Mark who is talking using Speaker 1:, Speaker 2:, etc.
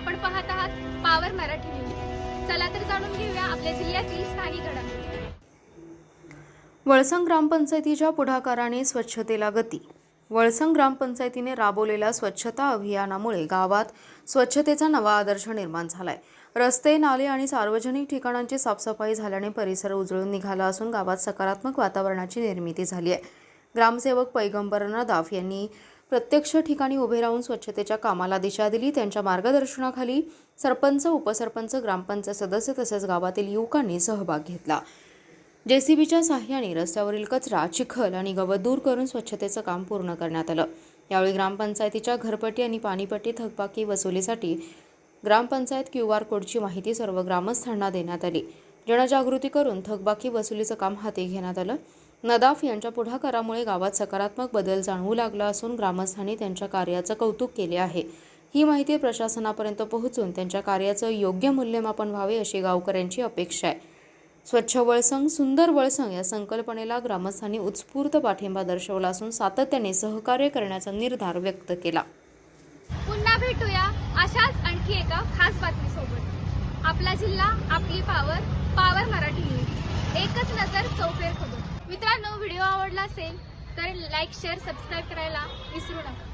Speaker 1: आपण पाहत आहात पावर मराठी न्यूज चला तर जाणून घेऊया आपल्या जिल्ह्यातील स्थानिक घडामोडी.
Speaker 2: वळसंग ग्रामपंचायतीच्या पुढाकाराने स्वच्छतेला गती. वळसंग ग्रामपंचायतीने राबवलेल्या स्वच्छता अभियानामुळे गावात स्वच्छतेचा नवा आदर्श निर्माण झालाय. रस्ते नाले आणि सार्वजनिक ठिकाणांची साफसफाई झाल्याने परिसर उजळून निघाला असून गावात सकारात्मक वातावरणाची निर्मिती झाली आहे. ग्रामसेवक पैगंबर नदाफ यांनी प्रत्यक्ष ठिकाणी उभे राहून स्वच्छतेच्या कामाला दिशा दिली. त्यांच्या मार्गदर्शनाखाली सरपंच उपसरपंच ग्रामपंचायत सदस्य तसेच गावातील युवकांनी सहभाग घेतला. जेसीबीच्या साह्याने रस्त्यावरील कचरा चिखल आणि गवत दूर करून स्वच्छतेचं काम पूर्ण करण्यात आलं. यावेळी ग्रामपंचायतीच्या घरपट्टी आणि पाणीपट्टी थकबाकी वसुलीसाठी ग्रामपंचायत क्यू आर कोडची माहिती सर्व ग्रामस्थांना देण्यात आली. जनजागृती करून थकबाकी वसुलीचं काम हाती घेण्यात आलं. नदाफ यांच्या पुढाकारामुळे गावात सकारात्मक बदल जाणवू लागला असून ग्रामस्थांनी त्यांच्या कार्याचं कौतुक केले आहे. ही माहिती प्रशासनापर्यंत पोहोचून त्यांच्या कार्याचं योग्य मूल्यमापन व्हावे अशी गावकऱ्यांची अपेक्षा आहे. स्वच्छ वळसंग सुंदर वळसंग या संकल्पनेला ग्रामस्थांनी उत्स्फूर्त पाठिंबा दर्शवला असून सातत्याने सहकार्य करण्याचा निर्धार व्यक्त केला.
Speaker 1: पुन्हा भेटूया अशाच आणखी एका खास बातमीसोबत. आपला जिल्हा आपली पावर पावर मराठी न्यूज एकच नजर चौफेर खबर. मित्रांनो व्हिडिओ आवडला असेल तर लाईक शेअर सबस्क्राईब करायला विसरू नका.